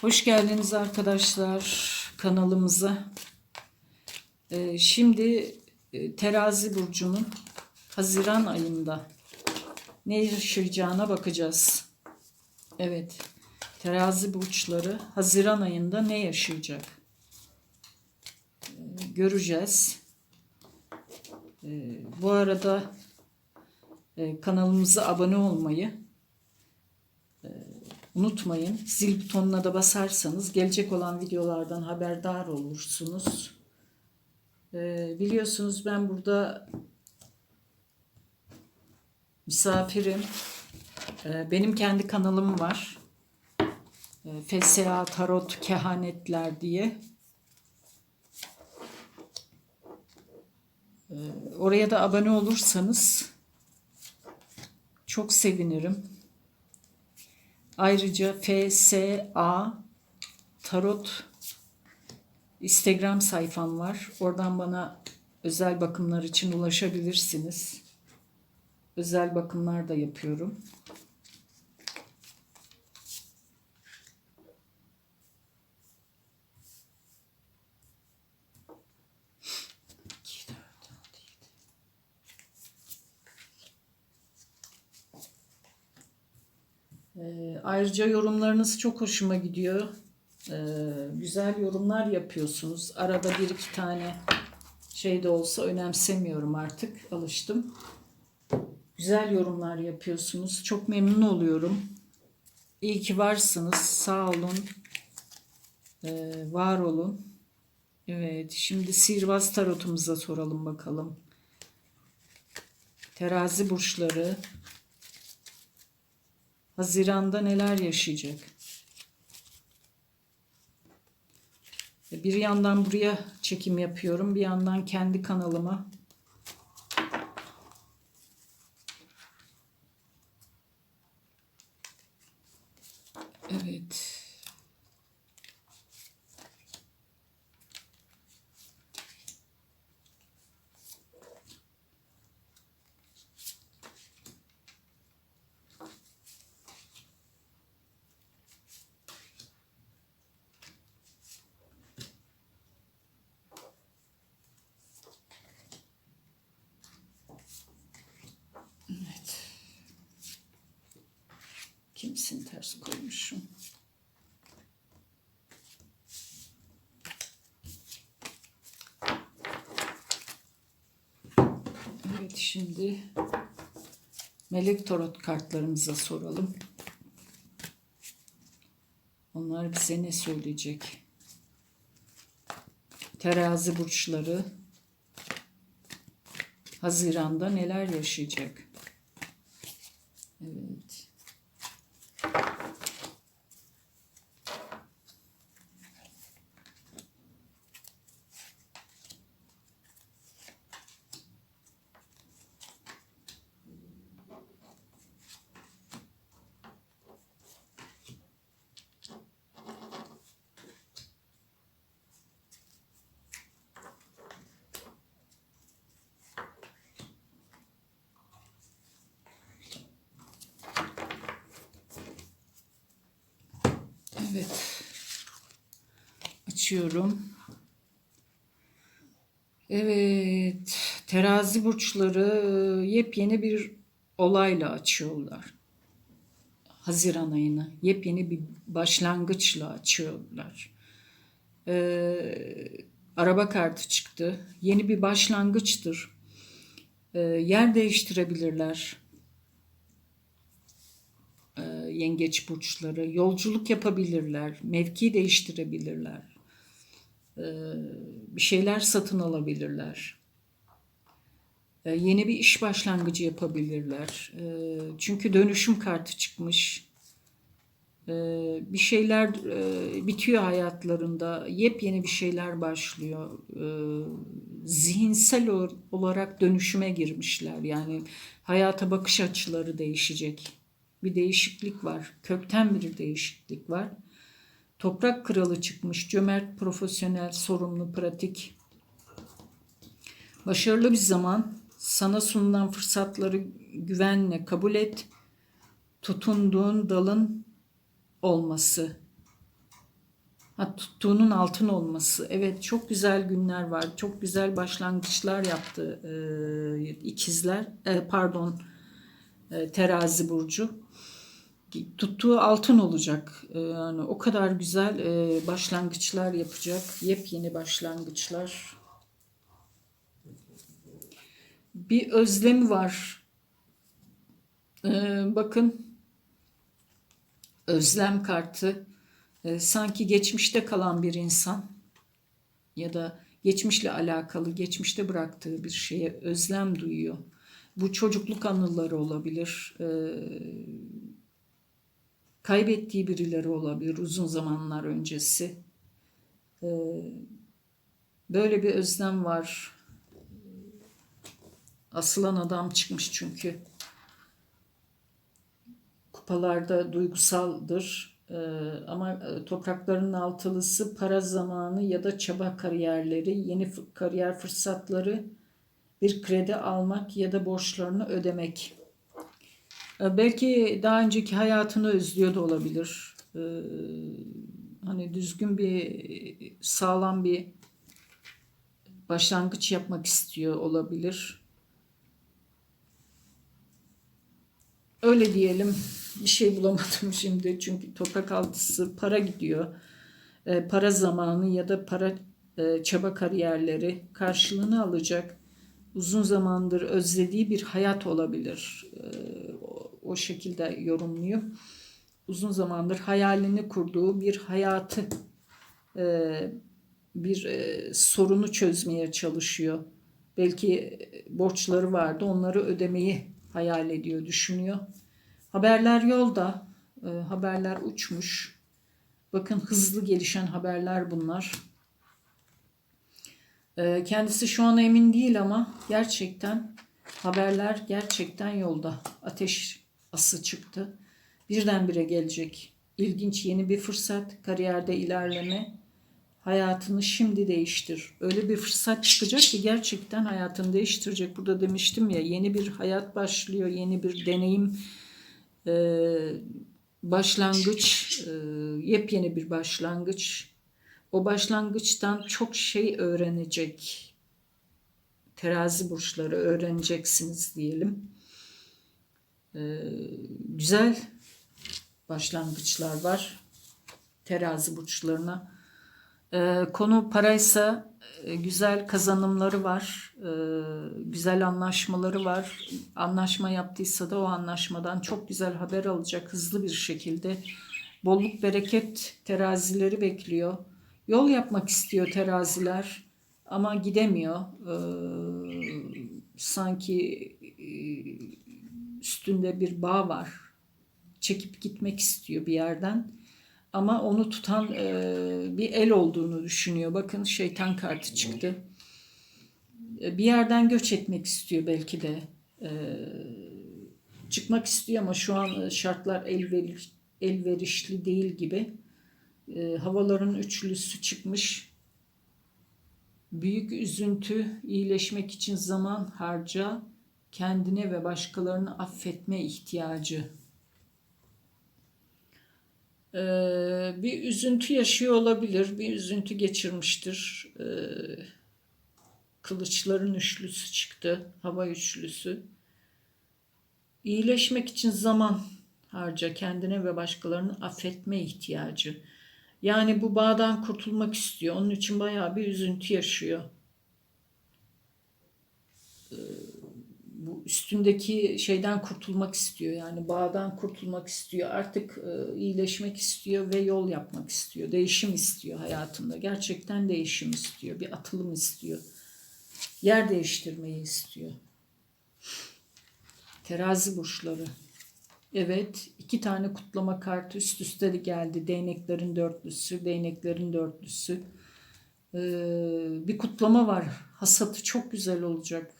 Hoş geldiniz arkadaşlar kanalımıza. Ee, şimdi e, terazi burcunun Haziran ayında ne yaşayacağına bakacağız. Evet, terazi burçları Haziran ayında ne yaşayacak? Ee, göreceğiz. Ee, bu arada e, kanalımıza abone olmayı, Unutmayın zil butonuna da basarsanız gelecek olan videolardan haberdar olursunuz. Ee, biliyorsunuz ben burada misafirim. Ee, benim kendi kanalım var. Ee, FSA Tarot Kehanetler diye. Ee, oraya da abone olursanız çok sevinirim. Ayrıca FSA Tarot Instagram sayfam var. Oradan bana özel bakımlar için ulaşabilirsiniz. Özel bakımlar da yapıyorum. Ee, ayrıca yorumlarınız çok hoşuma gidiyor. Ee, güzel yorumlar yapıyorsunuz. Arada bir iki tane şey de olsa önemsemiyorum artık. Alıştım. Güzel yorumlar yapıyorsunuz. Çok memnun oluyorum. İyi ki varsınız. Sağ olun. Ee, var olun. Evet. Şimdi sihirbaz tarotumuza soralım bakalım. Terazi burçları Haziranda neler yaşayacak? Bir yandan buraya çekim yapıyorum. Bir yandan kendi kanalıma Evet. Evet. Kimsin ters koymuşum? Evet şimdi melek tarot kartlarımıza soralım. Onlar bize ne söyleyecek? Terazi burçları Haziran'da neler yaşayacak? Evet. Evet. Açıyorum. Evet. Terazi burçları yepyeni bir olayla açıyorlar. Haziran ayını yepyeni bir başlangıçla açıyorlar. Ee, araba kartı çıktı. Yeni bir başlangıçtır. Ee, yer değiştirebilirler yengeç burçları yolculuk yapabilirler, mevki değiştirebilirler, e, bir şeyler satın alabilirler, E, yeni bir iş başlangıcı yapabilirler. E, Çünkü dönüşüm kartı çıkmış. Bir şeyler bitiyor hayatlarında, yepyeni bir şeyler başlıyor. Zihinsel olarak dönüşüme girmişler. Yani hayata bakış açıları değişecek bir değişiklik var. Kökten bir değişiklik var. Toprak kralı çıkmış. Cömert, profesyonel, sorumlu, pratik. Başarılı bir zaman. Sana sunulan fırsatları güvenle kabul et. Tutunduğun dalın olması. Ha, tuttuğunun altın olması. Evet çok güzel günler var. Çok güzel başlangıçlar yaptı e, ikizler. E, pardon e, terazi burcu. Tuttuğu altın olacak. E, yani o kadar güzel e, başlangıçlar yapacak. Yepyeni başlangıçlar. Bir özlemi var. E, bakın özlem kartı e, sanki geçmişte kalan bir insan ya da geçmişle alakalı, geçmişte bıraktığı bir şeye özlem duyuyor. Bu çocukluk anıları olabilir, e, kaybettiği birileri olabilir uzun zamanlar öncesi. E, böyle bir özlem var. Asılan adam çıkmış çünkü. Kupalarda duygusaldır. Ee, ama e, toprakların altılısı para zamanı ya da çaba kariyerleri, yeni kariyer fırsatları, bir kredi almak ya da borçlarını ödemek. Ee, belki daha önceki hayatını özlüyor da olabilir. Ee, hani düzgün bir, sağlam bir başlangıç yapmak istiyor olabilir. Öyle diyelim bir şey bulamadım şimdi çünkü toprak altısı para gidiyor. E, para zamanı ya da para e, çaba kariyerleri karşılığını alacak. Uzun zamandır özlediği bir hayat olabilir. O, şekilde yorumluyor. Uzun zamandır hayalini kurduğu bir hayatı e, bir e, sorunu çözmeye çalışıyor. Belki borçları vardı onları ödemeyi hayal ediyor, düşünüyor. Haberler yolda, e, haberler uçmuş. Bakın hızlı gelişen haberler bunlar. Kendisi şu an emin değil ama gerçekten haberler gerçekten yolda. Ateş ası çıktı. Birdenbire gelecek. İlginç yeni bir fırsat, kariyerde ilerleme. Hayatını şimdi değiştir. Öyle bir fırsat çıkacak ki gerçekten hayatını değiştirecek. Burada demiştim ya yeni bir hayat başlıyor, yeni bir deneyim ee, başlangıç, e, yepyeni bir başlangıç. O başlangıçtan çok şey öğrenecek. Terazi burçları öğreneceksiniz diyelim. Ee, güzel başlangıçlar var terazi burçlarına. Ee, konu paraysa e, güzel kazanımları var, e, güzel anlaşmaları var. Anlaşma yaptıysa da o anlaşmadan çok güzel haber alacak hızlı bir şekilde. Bolluk bereket terazileri bekliyor. Yol yapmak istiyor teraziler ama gidemiyor. E, sanki üstünde bir bağ var. Çekip gitmek istiyor bir yerden ama onu tutan e, bir el olduğunu düşünüyor. Bakın şeytan kartı çıktı. E, bir yerden göç etmek istiyor belki de. E, çıkmak istiyor ama şu an şartlar elveriş, elverişli değil gibi. E, havaların üçlüsü çıkmış. Büyük üzüntü, iyileşmek için zaman harca, kendine ve başkalarını affetme ihtiyacı ee, bir üzüntü yaşıyor olabilir, bir üzüntü geçirmiştir. Ee, kılıçların üçlüsü çıktı, hava üçlüsü. İyileşmek için zaman harca kendine ve başkalarını affetme ihtiyacı. Yani bu bağdan kurtulmak istiyor. Onun için bayağı bir üzüntü yaşıyor. Ee, üstündeki şeyden kurtulmak istiyor. Yani bağdan kurtulmak istiyor. Artık e, iyileşmek istiyor ve yol yapmak istiyor. Değişim istiyor hayatında. Gerçekten değişim istiyor. Bir atılım istiyor. Yer değiştirmeyi istiyor. Terazi burçları. Evet, iki tane kutlama kartı üst üste de geldi. Değneklerin dörtlüsü, değneklerin dörtlüsü. Ee, bir kutlama var. Hasatı çok güzel olacak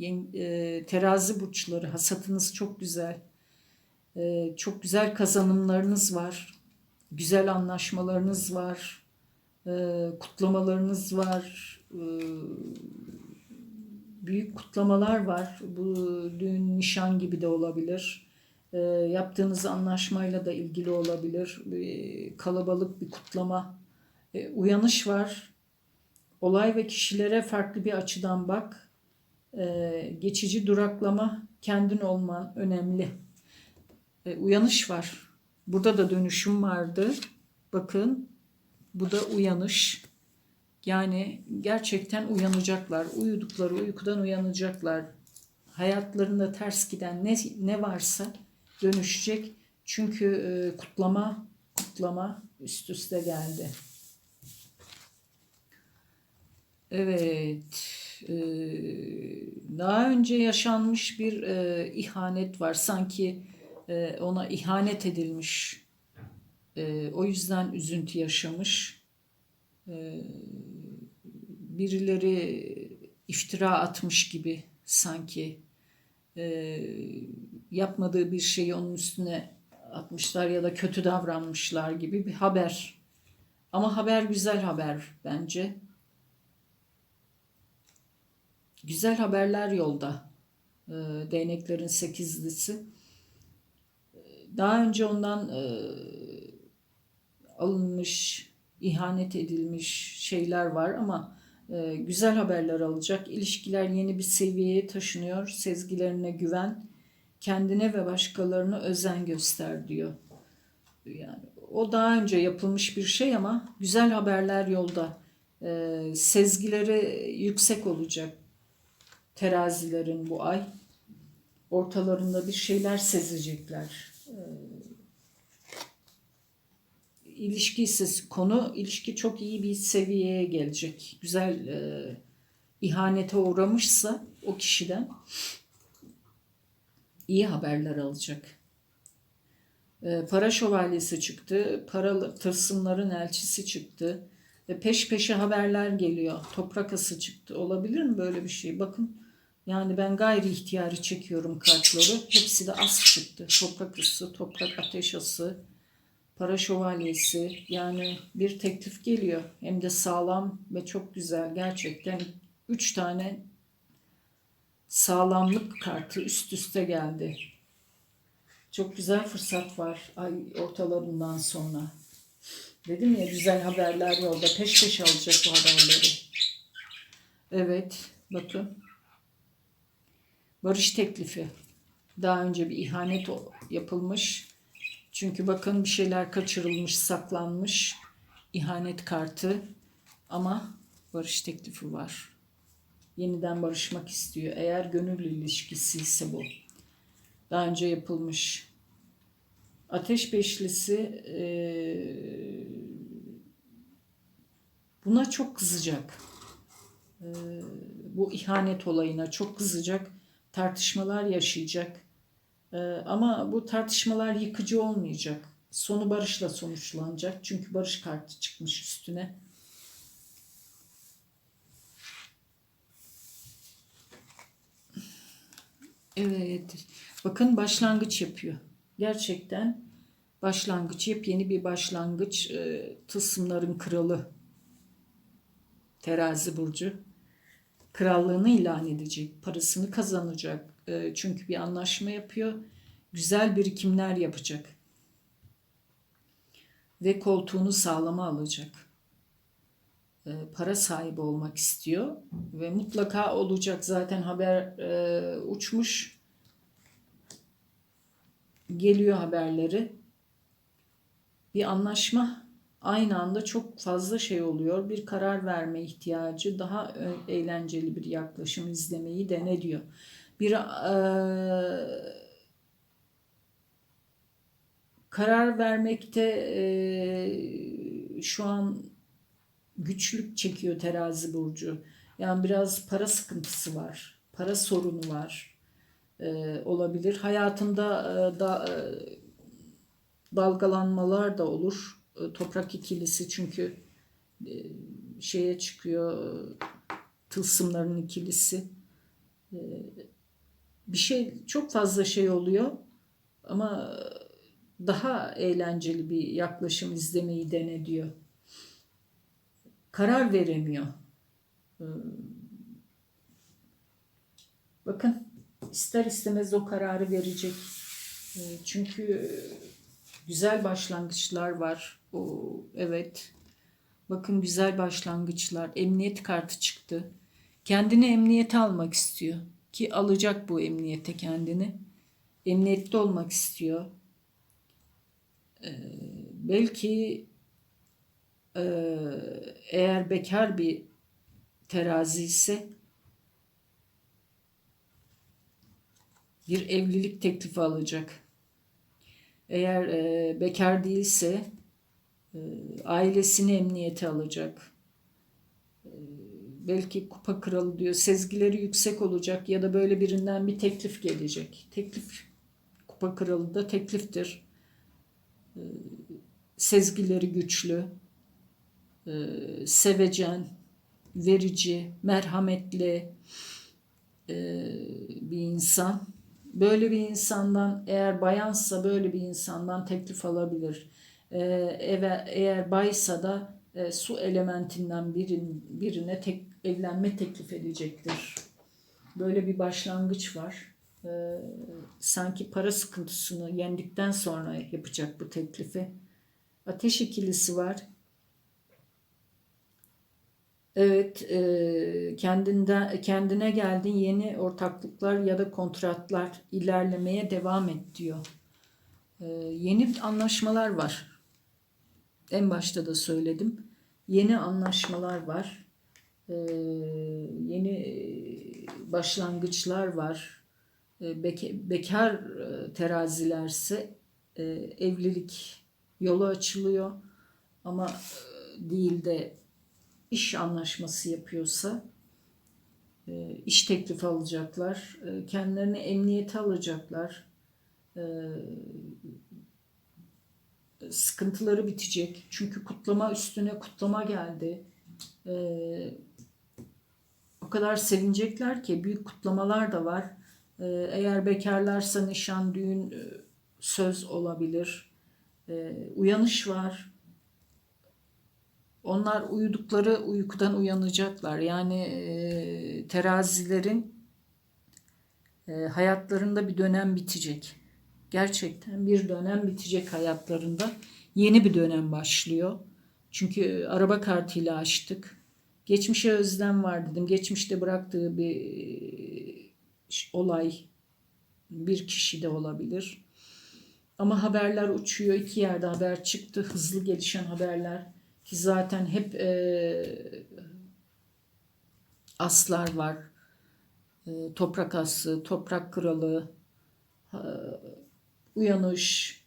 e, terazi burçları hasatınız çok güzel. E, çok güzel kazanımlarınız var. Güzel anlaşmalarınız var. E, kutlamalarınız var. E, büyük kutlamalar var. Bu düğün, nişan gibi de olabilir. E, yaptığınız anlaşmayla da ilgili olabilir. E, kalabalık bir kutlama E, uyanış var. Olay ve kişilere farklı bir açıdan bak. E, geçici duraklama, kendin olman önemli. E, uyanış var. Burada da dönüşüm vardı. Bakın bu da uyanış. Yani gerçekten uyanacaklar. Uyudukları uykudan uyanacaklar. Hayatlarında ters giden ne, ne varsa dönüşecek. Çünkü e, kutlama kutlama üst üste geldi. Evet. E, daha önce yaşanmış bir e, ihanet var. Sanki e, ona ihanet edilmiş. E, o yüzden üzüntü yaşamış. E, birileri iftira atmış gibi sanki e, yapmadığı bir şeyi onun üstüne atmışlar ya da kötü davranmışlar gibi bir haber. Ama haber güzel haber bence. Güzel haberler yolda. E, değneklerin sekizlisi. Daha önce ondan e, alınmış, ihanet edilmiş şeyler var ama e, güzel haberler alacak. İlişkiler yeni bir seviyeye taşınıyor. Sezgilerine güven, kendine ve başkalarına özen göster diyor. Yani o daha önce yapılmış bir şey ama güzel haberler yolda. E, sezgileri yüksek olacak terazilerin bu ay. Ortalarında bir şeyler sezecekler. E, ilişki ise konu ilişki çok iyi bir seviyeye gelecek. Güzel e, ihanete uğramışsa o kişiden iyi haberler alacak. E, para şövalyesi çıktı. Para tırsımların elçisi çıktı. Ve peş peşe haberler geliyor. Toprak ası çıktı. Olabilir mi böyle bir şey? Bakın yani ben gayri ihtiyari çekiyorum kartları. Hepsi de as çıktı. Toprak ısı, toprak ateş ası, para şövalyesi. Yani bir teklif geliyor. Hem de sağlam ve çok güzel. Gerçekten üç tane sağlamlık kartı üst üste geldi. Çok güzel fırsat var ay ortalarından sonra. Dedim ya güzel haberler yolda. Peş peşe alacak bu haberleri. Evet bakın. Barış teklifi. Daha önce bir ihanet yapılmış. Çünkü bakın bir şeyler kaçırılmış, saklanmış. İhanet kartı. Ama barış teklifi var. Yeniden barışmak istiyor. Eğer gönül ilişkisi ise bu. Daha önce yapılmış. Ateş beşlisi eee, buna çok kızacak. Eee, bu ihanet olayına çok kızacak. Tartışmalar yaşayacak. Eee, ama bu tartışmalar yıkıcı olmayacak. Sonu barışla sonuçlanacak. Çünkü barış kartı çıkmış üstüne. Evet. Bakın başlangıç yapıyor. Gerçekten başlangıç, yepyeni bir başlangıç. E, tılsımların kralı. Terazi burcu. Krallığını ilan edecek. Parasını kazanacak. E, çünkü bir anlaşma yapıyor. Güzel birikimler yapacak. Ve koltuğunu sağlama alacak. E, para sahibi olmak istiyor. Ve mutlaka olacak. Zaten haber e, uçmuş geliyor haberleri. Bir anlaşma aynı anda çok fazla şey oluyor. Bir karar verme ihtiyacı, daha ö- eğlenceli bir yaklaşım izlemeyi dene diyor. Bir eee, karar vermekte eee, şu an güçlük çekiyor terazi burcu. Yani biraz para sıkıntısı var. Para sorunu var e, olabilir. Hayatında e, da e, dalgalanmalar da olur. E, toprak ikilisi çünkü e, şeye çıkıyor tılsımların ikilisi. E, bir şey çok fazla şey oluyor ama daha eğlenceli bir yaklaşım izlemeyi dene diyor. Karar veremiyor. Bakın ister istemez o kararı verecek. Çünkü güzel başlangıçlar var. O evet. Bakın güzel başlangıçlar. Emniyet kartı çıktı. Kendini emniyete almak istiyor. Ki alacak bu emniyete kendini. Emniyette olmak istiyor. Ee, belki e, eğer bekar bir terazi ise bir evlilik teklifi alacak. Eğer e, bekar değilse e, ailesini emniyete alacak. E, belki kupa kralı diyor. Sezgileri yüksek olacak ya da böyle birinden bir teklif gelecek. Teklif kupa kralı da tekliftir. E, sezgileri güçlü, e, sevecen, verici, merhametli e, bir insan. Böyle bir insandan eğer bayansa böyle bir insandan teklif alabilir. E, eve, eğer baysa da e, su elementinden birin, birine tek, evlenme teklif edecektir. Böyle bir başlangıç var. E, sanki para sıkıntısını yendikten sonra yapacak bu teklifi. Ateş ikilisi var. Evet, e, kendinden kendine geldin yeni ortaklıklar ya da kontratlar ilerlemeye devam et diyor. E, yeni anlaşmalar var. En başta da söyledim. Yeni anlaşmalar var. E, yeni başlangıçlar var. E, beke, bekar e, terazilerse e, evlilik yolu açılıyor. Ama e, değil de iş anlaşması yapıyorsa e, iş teklifi alacaklar. E, kendilerini emniyete alacaklar. E, sıkıntıları bitecek. Çünkü kutlama üstüne kutlama geldi. O kadar sevinecekler ki büyük kutlamalar da var. Eğer bekarlarsa nişan, düğün, söz olabilir. Uyanış var onlar uyudukları uykudan uyanacaklar. Yani e, terazilerin e, hayatlarında bir dönem bitecek. Gerçekten bir dönem bitecek hayatlarında. Yeni bir dönem başlıyor. Çünkü araba kartıyla açtık. Geçmişe özlem var dedim. Geçmişte bıraktığı bir olay bir kişi de olabilir. Ama haberler uçuyor. İki yerde haber çıktı. Hızlı gelişen haberler ki zaten hep e, aslar var. E, toprak ası, toprak kralı, e, uyanış,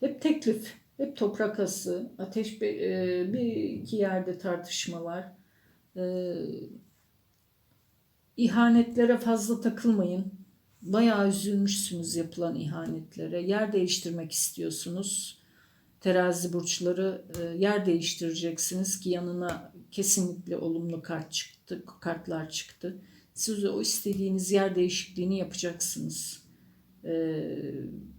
hep teklif, hep toprak ası, ateş e, bir iki yerde tartışma var. E, ihanetlere fazla takılmayın. Bayağı üzülmüşsünüz yapılan ihanetlere. Yer değiştirmek istiyorsunuz terazi burçları e, yer değiştireceksiniz ki yanına kesinlikle olumlu kart çıktı, kartlar çıktı. Siz o istediğiniz yer değişikliğini yapacaksınız. E,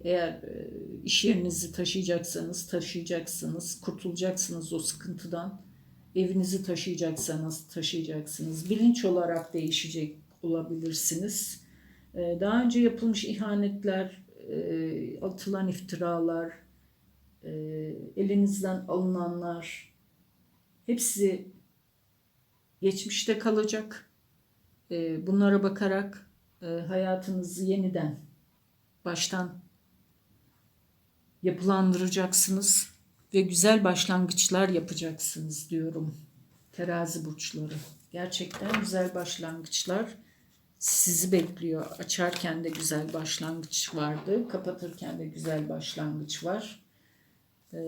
eğer e, iş yerinizi taşıyacaksanız taşıyacaksınız, kurtulacaksınız o sıkıntıdan. Evinizi taşıyacaksanız taşıyacaksınız. Bilinç olarak değişecek olabilirsiniz. Daha önce yapılmış ihanetler, atılan iftiralar, e, elinizden alınanlar hepsi geçmişte kalacak. E, bunlara bakarak e, hayatınızı yeniden baştan yapılandıracaksınız ve güzel başlangıçlar yapacaksınız diyorum. Terazi burçları. Gerçekten güzel başlangıçlar sizi bekliyor. Açarken de güzel başlangıç vardı. Kapatırken de güzel başlangıç var e,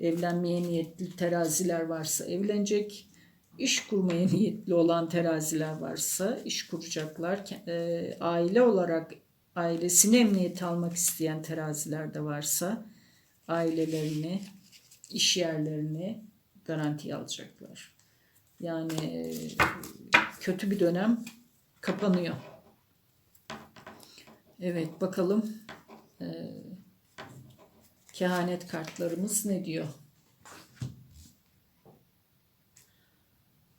evlenmeye niyetli teraziler varsa evlenecek, iş kurmaya niyetli olan teraziler varsa iş kuracaklar. E, aile olarak ailesini emniyete almak isteyen teraziler de varsa ailelerini, iş yerlerini garantiye alacaklar. Yani e, kötü bir dönem kapanıyor. Evet bakalım. Ee, kehanet kartlarımız ne diyor?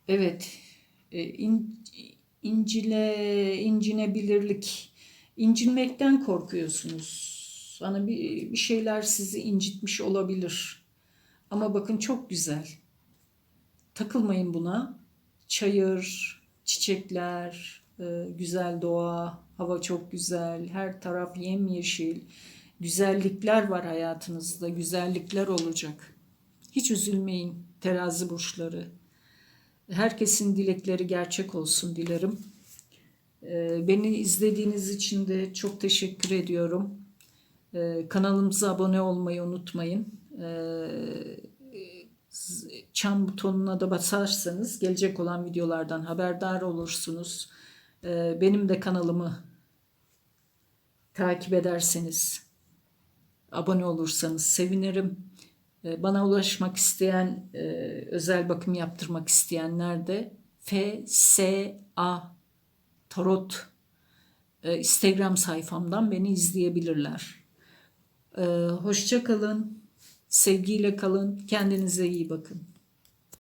Evet, e, in, incile, incinebilirlik, incinmekten korkuyorsunuz. Hani bir, bir şeyler sizi incitmiş olabilir. Ama bakın çok güzel. takılmayın buna. Çayır, çiçekler, e, güzel doğa, hava çok güzel, her taraf yemyeşil. Güzellikler var hayatınızda, güzellikler olacak. Hiç üzülmeyin terazi burçları. Herkesin dilekleri gerçek olsun dilerim. Ee, Beni izlediğiniz için de çok teşekkür ediyorum. Ee, Kanalımıza abone olmayı unutmayın. Ee, Çan butonuna da basarsanız gelecek olan videolardan haberdar olursunuz. Benim de kanalımı takip ederseniz, abone olursanız sevinirim. Ee, Bana ulaşmak isteyen, e, özel bakım yaptırmak isteyenler de FSA Tarot e, Instagram sayfamdan beni izleyebilirler. Ee, Hoşça kalın, sevgiyle kalın, kendinize iyi bakın.